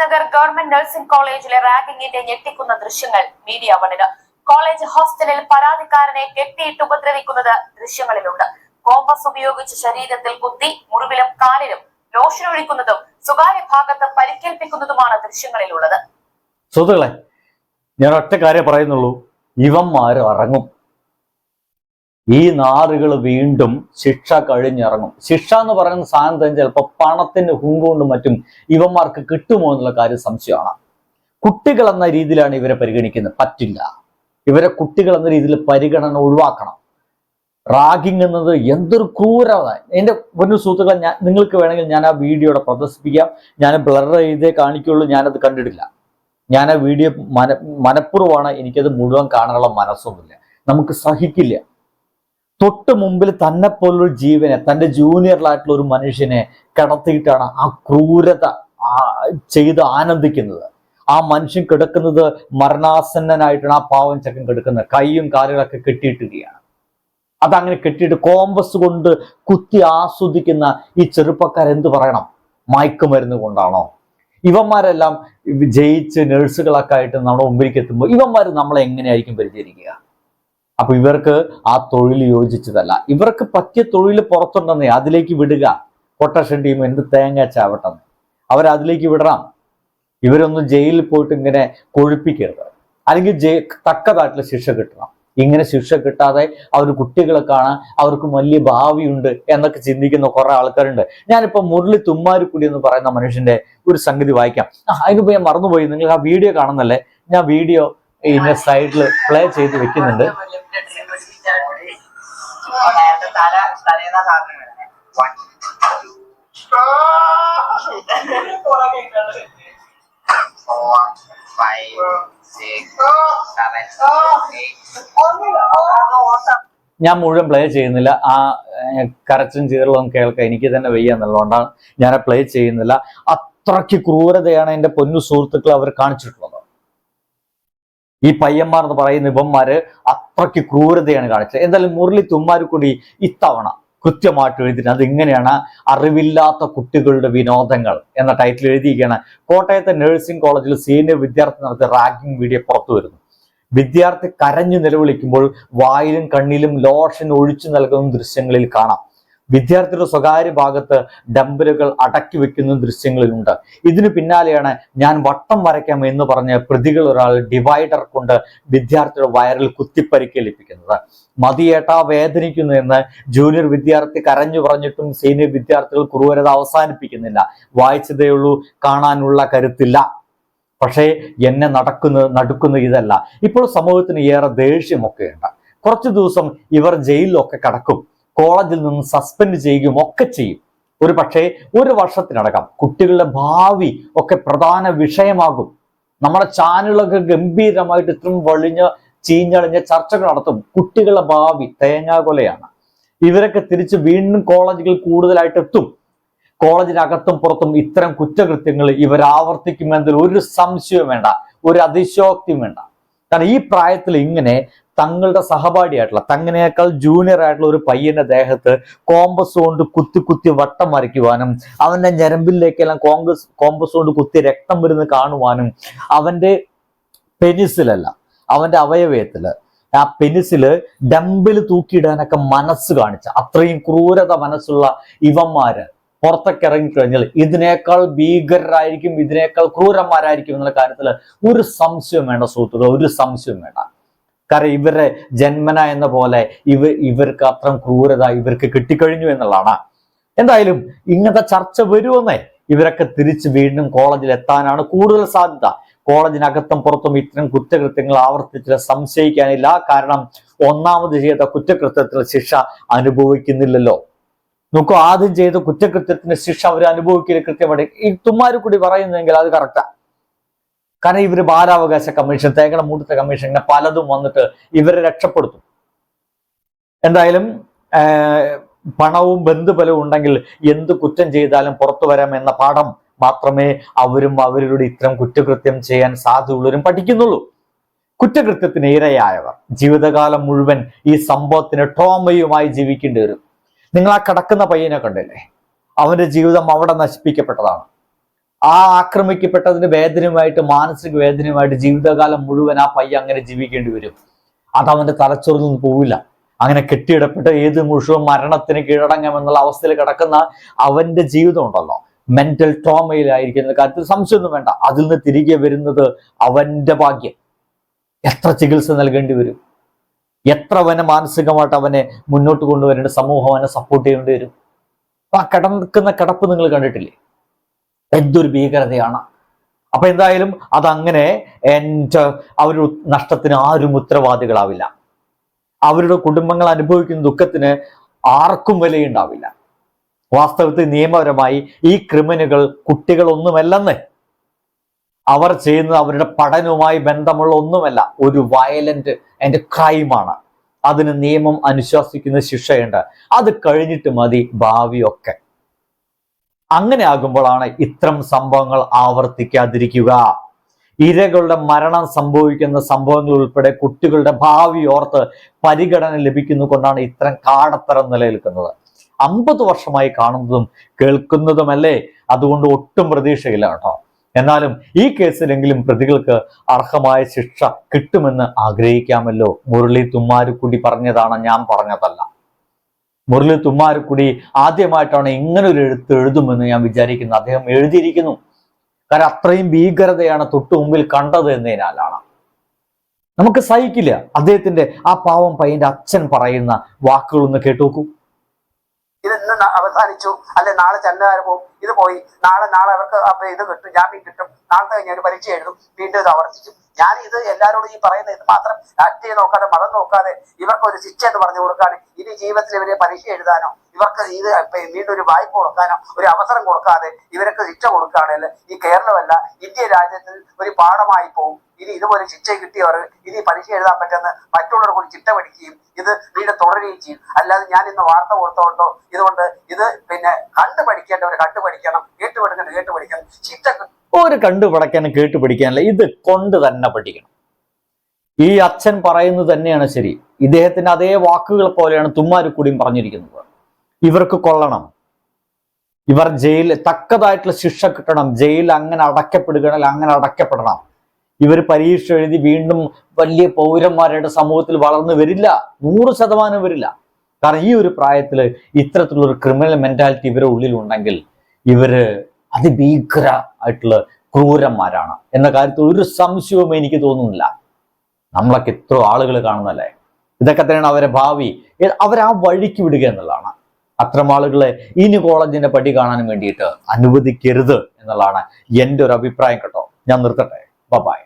Nagar government nursing കോളേജിലെ റാഗിങ്ങിന്റെ ഞെട്ടിക്കുന്ന ദൃശ്യങ്ങൾ മീഡിയ വണിന് കോളേജ് ഹോസ്റ്റലിൽ പരാതിക്കാരനെ കെട്ടിയിട്ട് ഉപദ്രവിക്കുന്നത് ദൃശ്യങ്ങളിലുണ്ട്. കോമ്പസ് ഉപയോഗിച്ച് ശരീരത്തിൽ കുത്തി മുറിവിലും കാലിലും ലോഷൻ ഒഴിക്കുന്നതും സ്വകാര്യ ഭാഗത്ത് പരിക്കേൽപ്പിക്കുന്നതുമാണ് ദൃശ്യങ്ങളിലുള്ളത്. സുഹൃത്തുക്കളെ ഞാൻ ഒറ്റ കാര്യം പറയുന്നുള്ളൂ. ഇവന്മാർ ഇറങ്ങും ഈ നാറുകൾ വീണ്ടും ശിക്ഷ കഴിഞ്ഞിറങ്ങും. ശിക്ഷ എന്ന് പറയുന്ന സാധനം ചിലപ്പോൾ പണത്തിന്റെ ഹുങ്കൊണ്ടും മറ്റും ഇവന്മാർക്ക് കിട്ടുമോ എന്നുള്ള കാര്യം സംശയമാണ്. കുട്ടികൾ എന്ന രീതിയിലാണ് ഇവരെ പരിഗണിക്കുന്നത്. പറ്റില്ല. ഇവരെ കുട്ടികൾ എന്ന രീതിയിൽ പരിഗണന ഒഴിവാക്കണം. റാഗിങ് എന്നത് എന്തൊരു ക്രൂരത. എന്റെ പൊന്നു സുഹൃത്തുക്കളെ ഞാൻ നിങ്ങൾക്ക് വേണമെങ്കിൽ ഞാൻ ആ വീഡിയോയുടെ പ്രദർശിപ്പിക്കാം. ഞാൻ ബ്ലർ ചെയ്തേ കാണിക്കുള്ളൂ ഞാനത് കണ്ടിട്ടില്ല. ഞാൻ ആ വീഡിയോ മന മനഃപൂർവമാണ് എനിക്കത് മുഴുവൻ കാണാനുള്ള മനസ്സൊന്നുമില്ല. നമുക്ക് സഹിക്കില്ല. തൊട്ട് മുമ്പിൽ തന്നെ പോലുള്ള ജീവനെ തന്റെ ജൂനിയറിലായിട്ടുള്ള ഒരു മനുഷ്യനെ കടത്തിയിട്ടാണ് ആ ക്രൂരത ചെയ്ത് ആനന്ദിക്കുന്നത്. ആ മനുഷ്യൻ കിടക്കുന്നത് മരണാസന്നനായിട്ടാണ് ആ പാവം ചക്കൻ കിടക്കുന്നത്. കൈയും കാലുകളൊക്കെ കെട്ടിയിട്ടിരിക്കുകയാണ്. അതങ്ങനെ കെട്ടിയിട്ട് കോമ്പസ് കൊണ്ട് കുത്തി ആസ്വദിക്കുന്ന ഈ ചെറുപ്പക്കാർ എന്ത് പറയണം? മയക്കുമരുന്ന് കൊണ്ടാണോ? ഇവന്മാരെല്ലാം ജയിച്ച് നഴ്സുകളൊക്കെ ആയിട്ട് നമ്മുടെ മുമ്പിലേക്ക് എത്തുമ്പോൾ ഇവന്മാർ നമ്മളെ എങ്ങനെയായിരിക്കും പരിചരിക്കുക? അപ്പൊ ഇവർക്ക് ആ തൊഴിൽ യോജിച്ചതല്ല. ഇവർക്ക് പറ്റിയ തൊഴിൽ പുറത്തുണ്ടെന്നേ അതിലേക്ക് വിടുക. കൊട്ടേഷൻ ടീം എന്ത് തേങ്ങ ചാവട്ടെന്ന് അവരതിലേക്ക് വിടണം. ഇവരൊന്നും ജയിലിൽ പോയിട്ട് ഇങ്ങനെ കൊഴുപ്പിക്കരുത്. അല്ലെങ്കിൽ ജയി തക്കതായിട്ടുള്ള ശിക്ഷ കിട്ടണം. ഇങ്ങനെ ശിക്ഷ കിട്ടാതെ അവർ കുട്ടികളെ കാണാൻ അവർക്ക് വലിയ ഭാവിയുണ്ട് എന്നൊക്കെ ചിന്തിക്കുന്ന കുറെ ആൾക്കാരുണ്ട്. ഞാനിപ്പോ മുരളി തുമ്മാരിക്കുടി എന്ന് പറയുന്ന മനുഷ്യന്റെ ഒരു സംഗതി വായിക്കാം. ആ, അതിന് ഞാൻ മറന്നുപോയി. നിങ്ങൾ ആ വീഡിയോ കാണുന്നല്ലേ ഞാൻ വീഡിയോ ഇതിന്റെ സൈഡിൽ പ്ലേ ചെയ്ത് വെക്കുന്നുണ്ട്. ഞാൻ മുഴുവൻ പ്ലേ ചെയ്യുന്നില്ല. ആ ഏർ, കരച്ചും കേൾക്കാം എനിക്ക് തന്നെ വയ്യ എന്നുള്ളതുകൊണ്ടാണ് ഞാൻ പ്ലേ ചെയ്യുന്നില്ല. അത്രയ്ക്ക് ക്രൂരതയാണ് എന്റെ പൊന്നു സുഹൃത്തുക്കൾ അവർ കാണിച്ചിട്ടുള്ളത്. ഈ പയ്യന്മാർ എന്ന് പറയുന്ന ഇവന്മാര് അത്രയ്ക്ക് ക്രൂരതയാണ് കാണിച്ചത്. എന്തായാലും മുരളി തുമ്മാരുക്കുടി ഇത്തവണ കൃത്യമായിട്ട് എഴുതിയിട്ട് അത് ഇങ്ങനെയാണ് അറിവില്ലാത്ത കുട്ടികളുടെ വിനോദങ്ങൾ എന്ന ടൈറ്റിൽ എഴുതിയിരിക്കുകയാണ്. കോട്ടയത്തെ നഴ്സിംഗ് കോളേജിൽ സീനിയർ വിദ്യാർത്ഥി നടത്തിയ റാഗിംഗ് വീഡിയോ പുറത്തു വരുന്നു. വിദ്യാർത്ഥി കരഞ്ഞു നിലവിളിക്കുമ്പോൾ വായിലും കണ്ണിലും ലോഷൻ ഒഴിച്ചു നൽകുന്ന ദൃശ്യങ്ങളിൽ കാണാം. വിദ്യാർത്ഥിയുടെ സ്വകാര്യ ഭാഗത്ത് ഡംബലുകൾ അടക്കി വെക്കുന്ന ദൃശ്യങ്ങളിലുണ്ട്. ഇതിനു പിന്നാലെയാണ് ഞാൻ വട്ടം വരയ്ക്കാം എന്ന് പറഞ്ഞ് പ്രതികൾ ഒരാൾ ഡിവൈഡർ കൊണ്ട് വിദ്യാർത്ഥിയുടെ വയറിൽ കുത്തിപ്പരിക്കേൽപ്പിക്കുന്നത്. മതിയേട്ടാ വേദനിക്കുന്നു എന്ന് ജൂനിയർ വിദ്യാർത്ഥി കരഞ്ഞു പറഞ്ഞിട്ടും സീനിയർ വിദ്യാർത്ഥികൾ ക്രൂരത അവസാനിപ്പിക്കുന്നില്ല. വായിച്ചതേ ഉള്ളൂ കാണാനുള്ള കരുത്തില്ല. പക്ഷേ എന്നെ നടക്കുന്ന ഇതല്ല. ഇപ്പോൾ സമൂഹത്തിന് ഏറെ ദേഷ്യമൊക്കെ ഉണ്ട് കുറച്ചു ദിവസം ഇവർ ജയിലിലൊക്കെ കടക്കും. കോളേജിൽ നിന്ന് സസ്പെൻഡ് ചെയ്യുകയും ഒക്കെ ചെയ്യും. ഒരു പക്ഷേ ഒരു വർഷത്തിനടക്കം കുട്ടികളുടെ ഭാവി ഒക്കെ പ്രധാന വിഷയമാകും. നമ്മുടെ ചാനലൊക്കെ ഗംഭീരമായിട്ട് ഇത്രയും വളിഞ്ഞ് ചീഞ്ഞളിഞ്ഞ ചർച്ചകൾ നടത്തും. കുട്ടികളുടെ ഭാവി തേങ്ങാകൊലയാണ് ഇവരൊക്കെ തിരിച്ച് വീണ്ടും കോളേജുകൾ കൂടുതലായിട്ട് എത്തും. കോളേജിനകത്തും പുറത്തും ഇത്തരം കുറ്റകൃത്യങ്ങൾ ഇവർ ആവർത്തിക്കുമെന്നതിൽ ഒരു സംശയവും വേണ്ട ഒരു അതിശോക്തിയും വേണ്ട. കാരണം ഈ പ്രായത്തിൽ ഇങ്ങനെ തങ്ങളുടെ സഹപാഠിയായിട്ടുള്ള തങ്ങനേക്കാൾ ജൂനിയർ ആയിട്ടുള്ള ഒരു പയ്യന്റെ ദേഹത്ത് കോമ്പസ് കൊണ്ട് കുത്തി കുത്തി വട്ടം വരയ്ക്കുവാനും അവന്റെ ഞരമ്പിലേക്കെല്ലാം കോൺഗ്രസ് കോമ്പസ് കൊണ്ട് കുത്തി രക്തം വരുന്ന് കാണുവാനും അവന്റെ പെനിസിലല്ല അവന്റെ അവയവയത്തിൽ ആ പെനിസിൽ ഡമ്പിൽ തൂക്കിയിടാനൊക്കെ മനസ്സ് കാണിച്ച അത്രയും ക്രൂരത മനസ്സുള്ള ഇവന്മാര് പുറത്തൊക്കെ ഇറങ്ങിക്കഴിഞ്ഞാൽ ഇതിനേക്കാൾ ഭീകരരായിരിക്കും ഇതിനേക്കാൾ ക്രൂരന്മാരായിരിക്കും എന്നുള്ള കാര്യത്തിൽ ഒരു സംശയം വേണ്ട സുഹൃത്തുക്കൾ ഒരു സംശയം വേണ്ട. കാരണം ഇവരെ ജന്മന എന്ന പോലെ ഇവ ഇവർക്ക് അത്ര ക്രൂരത ഇവർക്ക് കിട്ടിക്കഴിഞ്ഞു എന്നുള്ളതാണ്. എന്തായാലും ഇങ്ങനത്തെ ചർച്ച വരുമെന്നേ ഇവരൊക്കെ തിരിച്ച് വീണ്ടും കോളേജിൽ എത്താനാണ് കൂടുതൽ സാധ്യത. കോളേജിനകത്തും പുറത്തും ഇത്തരം കുറ്റകൃത്യങ്ങൾ ആവർത്തിച്ച് സംശയിക്കാനില്ല. കാരണം ഒന്നാമത് ചെയ്ത കുറ്റകൃത്യത്തിന് ശിക്ഷ അനുഭവിക്കുന്നില്ലല്ലോ. നോക്കൂ ആദ്യം ചെയ്ത കുറ്റകൃത്യത്തിന് ശിക്ഷ അവർ അനുഭവിക്കില്ല കൃത്യമായിട്ട്. ഈ തുമ്മാരുക്കുടി പറയുന്നെങ്കിൽ അത് കറക്റ്റാ കാരണം ഇവർ ബാലാവകാശ കമ്മീഷൻ തേങ്ങണ മൂട്ടത്തെ കമ്മീഷൻ ഇങ്ങനെ പലതും വന്നിട്ട് ഇവരെ രക്ഷപ്പെടുത്തും. എന്തായാലും പണവും ബന്ധുബലവും ഉണ്ടെങ്കിൽ എന്ത് കുറ്റം ചെയ്താലും പുറത്തു വരാം എന്ന പാഠം മാത്രമേ അവരും അവരിലൂടെ ഇത്തരം കുറ്റകൃത്യം ചെയ്യാൻ സാധ്യതയുള്ളവരും പഠിക്കുന്നുള്ളൂ. കുറ്റകൃത്യത്തിന് ഇരയായവർ. ജീവിതകാലം മുഴുവൻ ഈ സംഭവത്തിന് ട്രോമയുമായി ജീവിക്കേണ്ടി വരും. നിങ്ങൾ ആ കടക്കുന്ന പയ്യനെ കണ്ടില്ലേ? അവന്റെ ജീവിതം അവിടെ നശിപ്പിക്കപ്പെട്ടതാണ്. ആ ആക്രമിക്കപ്പെട്ടതിന് വേദനയുമായിട്ട് മാനസിക വേദനയുമായിട്ട് ജീവിതകാലം മുഴുവൻ ആ പയ്യ അങ്ങനെ ജീവിക്കേണ്ടി വരും. അത് അവന്റെ തലച്ചോറിൽ നിന്ന് പോവില്ല. അങ്ങനെ കെട്ടിയിടപ്പെട്ട് ഏത് നിമിഷവും മരണത്തിന് കീഴടങ്ങാമെന്നുള്ള അവസ്ഥയിൽ കിടക്കുന്ന അവന്റെ ജീവിതം ഉണ്ടല്ലോ. മെന്റൽ ട്രോമയിലായിരിക്കുന്ന കാര്യത്തിൽ സംശയമൊന്നും വേണ്ട. അതിൽ നിന്ന് തിരികെ വരുന്നത് അവന്റെ ഭാഗ്യം. എത്ര ചികിത്സ നൽകേണ്ടി വരും? എത്ര അവനെ മാനസികമായിട്ട് അവനെ മുന്നോട്ട് കൊണ്ടുവരേണ്ട സമൂഹം അവനെ സപ്പോർട്ട് ചെയ്യേണ്ടി വരും? ആ കിടക്കുന്ന കിടപ്പ് നിങ്ങൾ കണ്ടിട്ടില്ലേ? എന്തൊരു ഭീകരതയാണ്. അപ്പൊ എന്തായാലും അതങ്ങനെ എന്റെ അവരുടെ നഷ്ടത്തിന് ആരും ഉത്തരവാദികളാവില്ല. അവരുടെ കുടുംബങ്ങൾ അനുഭവിക്കുന്ന ദുഃഖത്തിന് ആർക്കും വിലയുണ്ടാവില്ല. വാസ്തവത്തിൽ നിയമപരമായി ഈ ക്രിമിനുകൾ കുട്ടികളൊന്നുമല്ലെന്ന്. അവർ ചെയ്യുന്നത് അവരുടെ പഠനവുമായി ബന്ധമുള്ള ഒന്നുമല്ല ഒരു വയലന്റ് ആൻഡ് ക്രൈമാണ് അതിന് നിയമം അനുശാസിക്കുന്ന ശിക്ഷയുണ്ട്. അത് കഴിഞ്ഞിട്ട് മതി ഭാവിയൊക്കെ. അങ്ങനെ ആകുമ്പോഴാണ് ഇത്തരം സംഭവങ്ങൾ ആവർത്തിക്കാതിരിക്കുക. ഇരകളുടെ മരണം സംഭവിക്കുന്ന സംഭവങ്ങൾ ഉൾപ്പെടെ കുട്ടികളുടെ ഭാവി ഓർത്ത് പരിഗണന ലഭിക്കുന്നു കൊണ്ടാണ് ഇത്തരം കാടത്തരം നിലനിൽക്കുന്നത്. അമ്പത് വർഷമായി കാണുന്നതും കേൾക്കുന്നതുമല്ലേ? അതുകൊണ്ട് ഒട്ടും പ്രതീക്ഷയില്ല കേട്ടോ. എന്നാലും ഈ കേസിലെങ്കിലും പ്രതികൾക്ക് അർഹമായ ശിക്ഷ കിട്ടുമെന്ന് ആഗ്രഹിക്കാമല്ലോ. മുരളി തുമ്മാരുക്കുടി പറഞ്ഞതാണ് ഞാൻ പറഞ്ഞതല്ല. മുരളി തുമ്മാരുക്കുടി ആദ്യമായിട്ടാണ് ഇങ്ങനെ ഒരു എഴുത്ത് എഴുതുമെന്ന് ഞാൻ വിചാരിക്കുന്നു. അദ്ദേഹം എഴുതിയിരിക്കുന്നു. കാരണം അത്രയും ഭീകരതയാണ് തൊട്ടു മുമ്പിൽ കണ്ടത് എന്നതിനാലാണ്. നമുക്ക് സഹിക്കില്ല. അദ്ദേഹത്തിന്റെ ആ പാവം പയ്യന്റെ അച്ഛൻ പറയുന്ന വാക്കുകളൊന്ന് കേട്ടു നോക്കൂ ഇത് ഇന്ന് അവസാനിച്ചു. അല്ലെ നാളെ ചെന്നാറ് പോകും. ഇത് പോയി. നാളെ നാളെ അവർക്ക് ഇത് കിട്ടും ജാമ്യം കിട്ടും. നാളത്തെ കഴിഞ്ഞ് ഒരു പരീക്ഷ എഴുതും വീണ്ടും ഇത് ആവർത്തിക്കും. ഞാൻ ഇത് എല്ലാവരോടും ഈ പറയുന്ന ഇത് മാത്രം രാഷ്ട്രീയം നോക്കാതെ മതം നോക്കാതെ ഇവർക്ക് ഒരു ശിക്ഷ എന്ന് പറഞ്ഞു കൊടുക്കാൻ ഇനി ജീവിതത്തിൽ ഇവരെ പരീക്ഷ എഴുതാനോ ഇവർക്ക് ഇത് വീണ്ടും ഒരു വായ്പ കൊടുക്കാനോ ഒരു അവസരം കൊടുക്കാതെ ഇവർക്ക് ശിക്ഷ കൊടുക്കുകയാണെങ്കിൽ ഈ കേരളമല്ല ഇന്ത്യ രാജ്യത്തിൽ ഒരു പാഠമായി പോകും ഇനി ഇതുപോലെ ശിക്ഷ കിട്ടിയവർ ഇനി പരീക്ഷ എഴുതാൻ പറ്റുന്ന മറ്റുള്ളവർ കൂടി ചിട്ട പഠിക്കുകയും ഇത് വീണ്ടും തുടരുകയും ചെയ്യും. അല്ലാതെ ഞാൻ ഇന്ന് വാർത്ത കൊടുത്തോണ്ടോ ഇതുകൊണ്ട് ഇത് പിന്നെ കണ്ടു പഠിക്കേണ്ടവർ കണ്ടു പഠിക്കണം കേട്ട് പഠിക്കണം കേട്ട് പഠിക്കണം ശിക്ഷ ഒരു കണ്ടു പഠിക്കാനും കേട്ട് പഠിക്കാനല്ല ഇത് കൊണ്ട് തന്നെ പഠിക്കണം. ഈ അച്ഛൻ പറയുന്നത് തന്നെയാണ് ശരി. ഇദ്ദേഹത്തിന്റെ അതേ വാക്കുകൾ പോലെയാണ് തുമ്മാരുക്കൂടിയും പറഞ്ഞിരിക്കുന്നത്. ഇവർക്ക് കൊള്ളണം. ഇവർ ജയിൽ തക്കതായിട്ടുള്ള ശിക്ഷ കിട്ടണം. ജയിൽ അങ്ങനെ അടക്കപ്പെടുകയാണെങ്കിൽ അങ്ങനെ അടക്കപ്പെടണം ഇവർ പരീക്ഷ എഴുതി വീണ്ടും വലിയ പൗരന്മാരുടെ സമൂഹത്തിൽ വളർന്നു വരില്ല. നൂറ് ശതമാനം വരില്ല. കാരണം ഈ ഒരു പ്രായത്തിൽ ഇത്തരത്തിലുള്ള ഒരു ക്രിമിനൽ മെന്റാലിറ്റി ഇവരുടെ ഉള്ളിൽ ഉണ്ടെങ്കിൽ ഇവർ അതിഭീകര ആയിട്ടുള്ള ക്രൂരന്മാരാണ് എന്ന കാര്യത്തിൽ ഒരു സംശയവും എനിക്ക് തോന്നുന്നില്ല. നമ്മളൊക്കെ എത്ര ആളുകൾ കാണുന്നല്ലേ ഇതൊക്കെ തന്നെയാണ് അവരെ ഭാവി. അവർ ആ വഴിക്ക് വിടുക എന്നുള്ളതാണ്. അത്തരം ആളുകളെ ഇനി കോളേജിന്റെ പടി കാണാൻ വേണ്ടിയിട്ട് അനുവദിക്കരുത് എന്നുള്ളതാണ് എന്റെ ഒരു അഭിപ്രായം കേട്ടോ. ഞാൻ നിർത്തട്ടെ. ബൈ